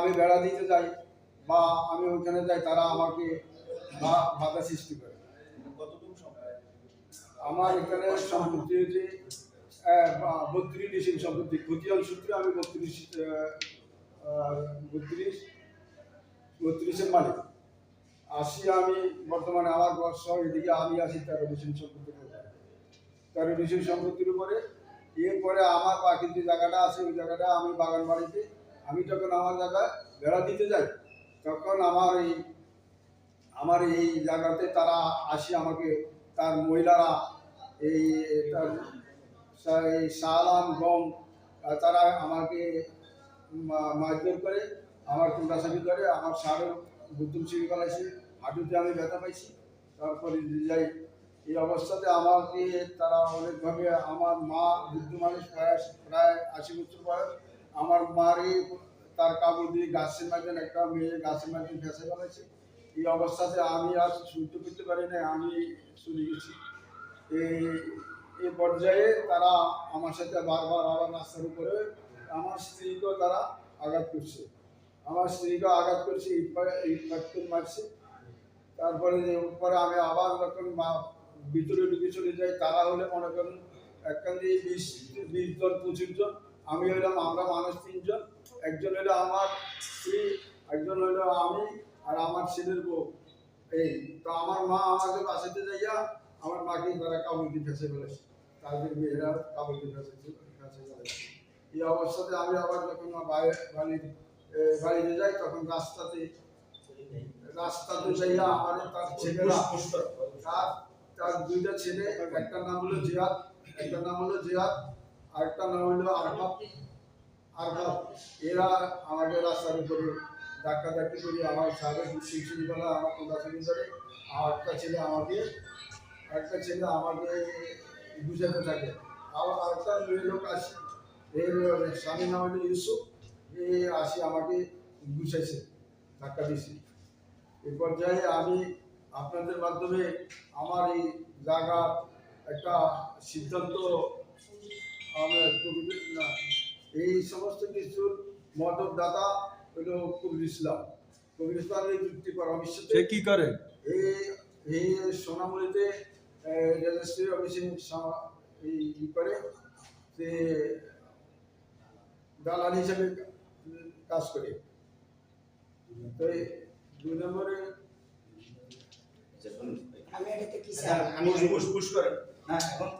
আমি বেড়া দিতে যাই বা আমি ওইখানে যাই, তারা আমাকে বাধা সৃষ্টি করে। আমার এখানে সম্পত্তি হয়েছে বত্রিশ ডিসিম সম্পত্তি। খতিয়ান সূত্রে আমি বত্রিশ বত্রিশ, বত্রিশের মালিক। আসি আমি বর্তমানে আমার বর্ষ এদিকে আমি আসি তেরো ডিসিম সম্পত্তির উপরে। তেরো ডিসিম সম্পত্তির উপরে, এরপরে আমার বাকি যে জায়গাটা আছে, ওই জায়গাটা আমি বাগান বাড়িতে আমি যখন আমার জায়গায় বেড়া দিতে যাই, তখন আমার এই আমার এই জায়গাতে তারা আসি আমাকে, তার মহিলারা, এই, তার এই সালাম গম তারা আমাকে মারধর করে, আমার কুন্ডাসামি করে আমার সারের বুতুম ছিঁড়ে ফেলাইছে হাঁটুতে আমি ব্যথা পাইছি। তারপরে যাই। এই অবস্থাতে আমাকে তারা অনেকভাবে, আমার মা বৃদ্ধ মানুষ প্রায় প্রায় আশি বছর বয়স আমার মারই তার কাপড় দিয়ে গাছের মাঝে একটা মেয়ে গাছের মাঝে ফেসে ফেলেছে এই অবস্থাতে আমি আর শুনতে করতে পারি না আমি চলে গেছি। এই এই পর্যায়ে তারা আমার সাথে বারবার আবার রাস্তার উপরে আমার স্ত্রীকেও তারা আঘাত করছে। আমার স্ত্রীকে আঘাত করছে, ইট মারছে। তারপরে পরে আমি আবার যখন মা- ভিতরে ঢুকে চলে যাই, তারা হলে মনে করেন একখান দিয়ে বিশ বিশ জন, পঁচিশ জন আমি হইলাম আমরা মানুষ তিনজন। একজন হইল আমার স্ত্রী, একজন হলো আমি আর আমার ছেলের বউ। এই, তো আমার মা আমাকে বাসাতে যাইয়া আমার মাকে তারা কাবুল ফেসে ফেলেছে তাদের মেয়েরা কাবুল ফেসে ফেসে এই অবস্থাতে আমি আবার যখন বাইরে বাড়ির বাড়িতে যাই, তখন রাস্তাতে রাস্তাতে যাইয়া আমাদের তার ছেলেরা, তার তার দুইটা ছেলে একটা নাম হলো জিয়াদ একটা নাম হলো জিয়াদ। আর একটা নাম হলো আরফাত আরফাত এরা আমাকে রাস্তার উপরে ধাক্কা ধাক্কি করে আমার সাথে শিশির বেলা আমার থেকে ধরে আর একটা ছেলে আমাকে একটা ছেলে আমাকে বুঝাতে থাকে। আর আরেকটা মেয়ে লোক আসে এর স্বামী নাম হলো ইউসুফ, এ আসি আমাকে বুঝাইছে, ধাক্কা দিয়েছে এ পর্যায়ে আমি আপনাদের মাধ্যমে আমার এই জায়গা একটা সিদ্ধান্ত আমি কবির না এই সমস্ত কিছুর মদতদাতা হলো কবির ইসলাম। কবির ইসলামের যুক্তি পরামর্শতে সে কি করে? এই এই সোনামুড়িতে রেজিস্ট্রি অফিসে এই করে সে দালাল হিসেবে কাজ করে। তো দুই নম্বরে যখন আমি এটাতে কি আমি পুশ পুশ করেন। না এখন